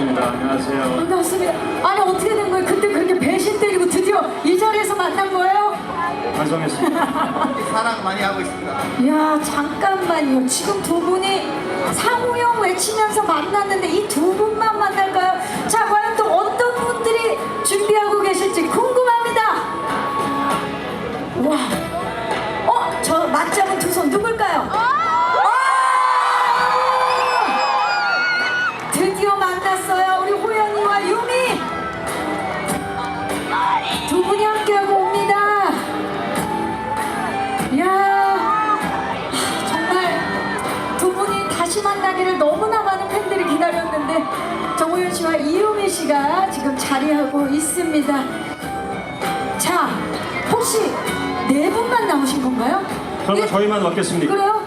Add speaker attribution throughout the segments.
Speaker 1: 반갑습니다. 안녕하세요.
Speaker 2: 반갑습니다. 아니 어떻게 된 거예요? 그때 그렇게 배신 때리고 드디어 이 자리에서 만난 거예요?
Speaker 1: 반성했습니다.
Speaker 3: 사랑 많이 하고 있습니다.
Speaker 2: 야 잠깐만요. 지금 두 분이 상우형 외치면서 만났는데 이 두 분만 만날까요? 자 과연 또 어떤 분들이 준비하고 계실지 궁금합니다. 와, 어저 맞잡은 두 손 누굴까요? 씨가 지금 자리하고 있습니다. 자, 혹시 네 분만 나오신 건가요?
Speaker 1: 설마
Speaker 2: 예,
Speaker 1: 저희만 왔겠습니까?
Speaker 2: 그래요?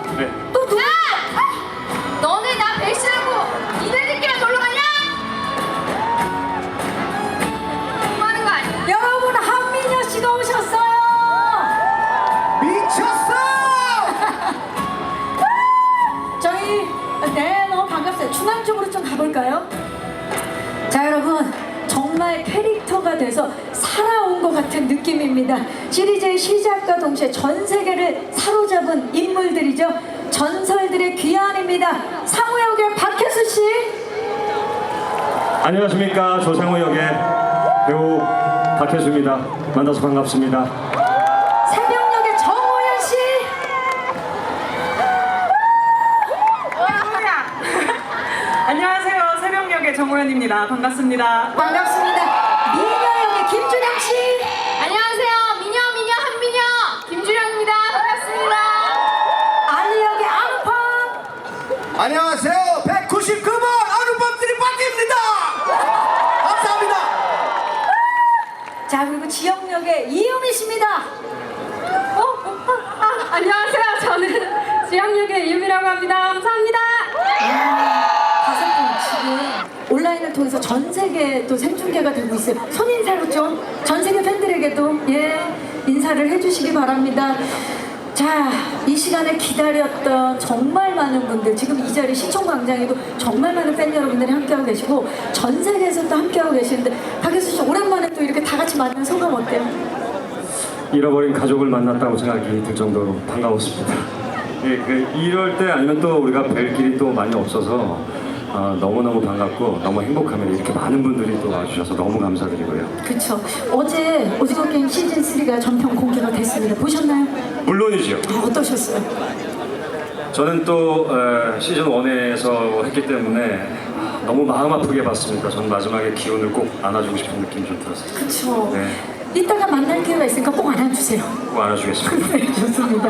Speaker 2: 캐릭터가 돼서 살아온 것 같은 느낌입니다. 시리즈의 시작과 동시에 전 세계를 사로잡은 인물들이죠. 전설들의 귀환입니다. 상우 역의 박혜수 씨,
Speaker 1: 안녕하십니까. 조상우 역의 배우 박혜수입니다. 만나서 반갑습니다.
Speaker 2: 새벽 역의 정호연 씨,
Speaker 4: 안녕하세요. 새벽역의 정호연입니다. 반갑습니다.
Speaker 2: 반갑습니다.
Speaker 5: 안녕하세요.
Speaker 3: 199번 아nu범들이 파티입니다. 감사합니다.
Speaker 2: 자 그리고 지역 역의 이유미 씨입니다.
Speaker 5: 아, 안녕하세요. 저는 지영역의 유미라고 합니다. 감사합니다.
Speaker 2: 다섯 분 지금 온라인을 통해서 전 세계에 또 생중계가 되고 있어요. 손인사로 좀 전 세계 팬들에게도 예 인사를 해주시기 바랍니다. 자, 이 시간을 기다렸던 정말 많은 분들, 지금 이 자리 시청광장에도 정말 많은 팬 여러분들이 함께하고 계시고, 전 세계에서 또 함께하고 계시는데, 박혜수 씨, 오랜만에 또 이렇게 다 같이 만난 소감 어때요?
Speaker 1: 잃어버린 가족을 만났다고 생각이 들 정도로 반가웠습니다. 예, 그 이럴 때 아니면 또 우리가 뵐 길이 또 많이 없어서 아, 너무너무 반갑고 너무 행복합니다. 이렇게 많은 분들이 또 와주셔서 너무 감사드리고요.
Speaker 2: 그쵸. 어제 오징어 게임 시즌 3가 전편 공개가 됐습니다. 보셨나요?
Speaker 1: 물론이죠.
Speaker 2: 아, 어떠셨어요?
Speaker 1: 저는 또 어, 시즌 1에서 했기 때문에 너무 마음 아프게 봤습니다. 전 마지막에 기운을 꼭 안아주고 싶은 느낌이 좀 들었어요.
Speaker 2: 그쵸.
Speaker 1: 네.
Speaker 2: 이따가 만날 기회가 있으니까 꼭 안아주세요.
Speaker 1: 꼭 안아주겠습니다.
Speaker 2: 네, 좋습니다.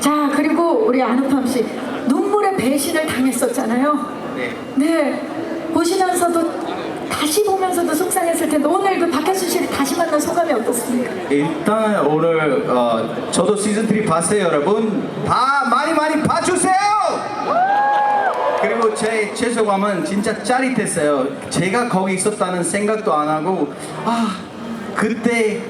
Speaker 2: 자, 그리고 우리 아누팜 씨. 눈물의 배신을 당했었잖아요.
Speaker 3: 네.
Speaker 2: 네. 보시면서도 다시 보면서도 속상했을 텐데 오늘 그 박혜수 씨를 다시 만난 소감이 어떻습니까?
Speaker 3: 일단 오늘 어, 저도 시즌 3 봤어요, 여러분. 다 많이 많이 봐주세요. 그리고 제 최소감은 진짜 짜릿했어요. 제가 거기 있었다는 생각도 안 하고 아 그때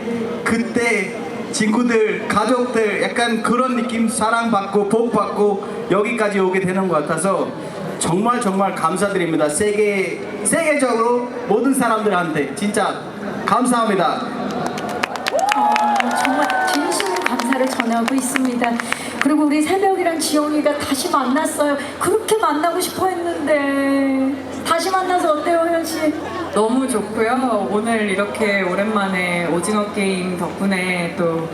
Speaker 3: 그때 친구들 가족들 약간 그런 느낌 사랑받고 복받고 여기까지 오게 되는 것 같아서 정말 정말 감사드립니다. 세계 세계적으로 모든 사람들한테 진짜 감사합니다.
Speaker 2: 어, 정말 진심으로 감사를 전하고 있습니다. 그리고 우리 새벽이랑 지영이가 다시 만났어요. 그렇게 만나고 싶어 했는데 다시 만나서 어때요, 호연 씨?
Speaker 4: 너무 좋고요. 오늘 이렇게 오랜만에 오징어 게임 덕분에 또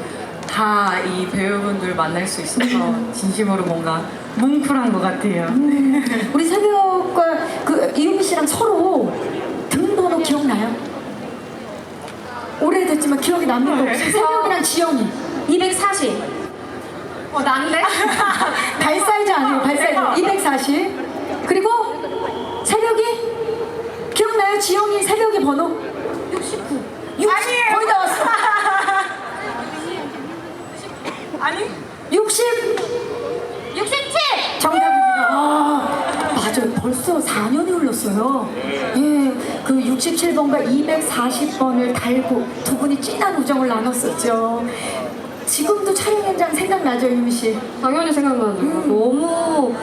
Speaker 4: 다 이 배우분들 만날 수 있어서 진심으로 뭔가 뭉클한 것 같아요.
Speaker 2: 우리 새벽과 그 이유미 씨랑 서로 등 번호 기억나요? 오래됐지만 기억이 남는 거 없어요. 새벽이랑 지영이
Speaker 5: 240. 어 난데?
Speaker 2: 발 사이즈 아니에요, 발 사이즈 240. 그리고 새벽이 기억나요? 지영이 새벽이 번호
Speaker 5: 69.
Speaker 2: 60 거의 다 왔어.
Speaker 4: 아니?
Speaker 2: 60
Speaker 5: 67.
Speaker 2: 정답입니다. 아, 맞아요. 벌써 4년이 흘렀어요. 예, 그 67번과 240번을 달고 두 분이 진한 우정을 나눴었죠. 지금도 촬영 현장 생각나죠, 유미 씨?
Speaker 5: 당연히 생각나죠. 너무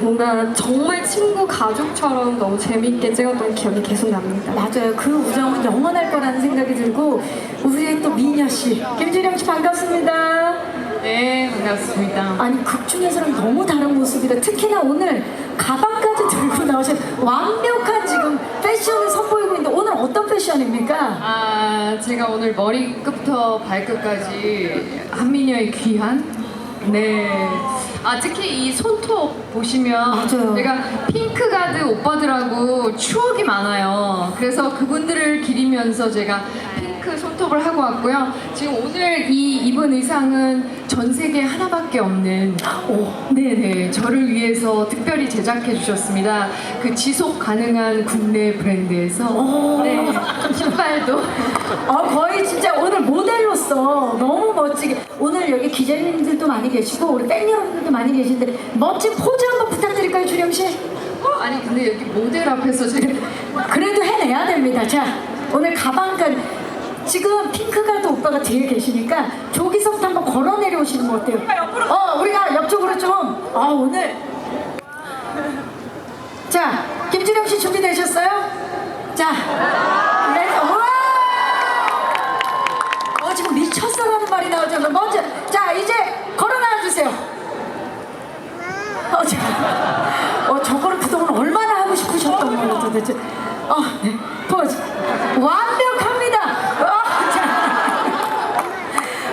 Speaker 5: 뭔가 정말 친구 가족처럼 너무 재밌게 찍었던 기억이 계속 납니다.
Speaker 2: 맞아요. 그 우정은 영원할 거라는 생각이 들고 우리의 또 미녀 씨, 김준영 씨 반갑습니다.
Speaker 4: 네, 반갑습니다.
Speaker 2: 아니 극 중에서는 너무 다른 모습이다. 특히나 오늘 나오신 완벽한 지금 패션을 선보이고 있는데 오늘 어떤 패션입니까?
Speaker 4: 아, 제가 오늘 머리끝부터 발끝까지 한미녀의 귀한 네. 아 특히 이 손톱 보시면
Speaker 2: 맞아요.
Speaker 4: 내가 핑크가드 오빠들하고 추억이 많아요. 그래서 그분들을 기리면서 제가 핑크 손톱을 하고 왔고요. 지금 오늘 이 입은 의상은 전 세계 하나밖에 없는 오, 네네 위해서 특별히 제작해 주셨습니다. 그 지속 가능한 국내 브랜드에서 네 신발도
Speaker 2: 아 거의 진짜 오늘 모델로서 너무 멋지게 오늘 여기 기자님들도 많이 계시고 우리 팬 여러분들도 많이 계신데 멋진 포즈 한번 부탁드릴까요 주령 씨?
Speaker 4: 아니 근데 여기 모델 앞에서 제가
Speaker 2: 그래도 해내야 됩니다. 자 오늘 가방까지 지금 핑크가드 오빠가 뒤에 계시니까 저기서부터 한번 걸어 내려오시는 거 어때요? 어 우리가 옆쪽으로 좀. 아 오늘 자 김준영 씨 준비되셨어요? 자 네, 우와! 어 지금 미쳤어라는 말이. 그럼 먼저 자 이제 걸어 나와 주세요. 어, 자, 어 저거를 그동안 얼마나 하고 싶으셨던 거예요 도대체. 어, 네, 포즈 완벽합니다. 어, 자,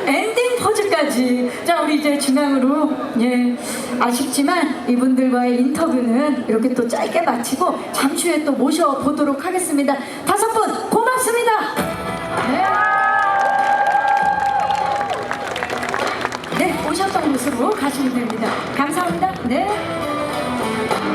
Speaker 2: 엔딩 포즈까지. 자 우리 이제 중앙으로 예 아쉽지만 이분들과의 인터뷰는 이렇게 또 짧게 마치고 잠시 후에 또 모셔 보도록 하겠습니다. 다섯 분 고맙습니다. 네. 네, 오셨던 곳으로 가시면 됩니다. 감사합니다. 네.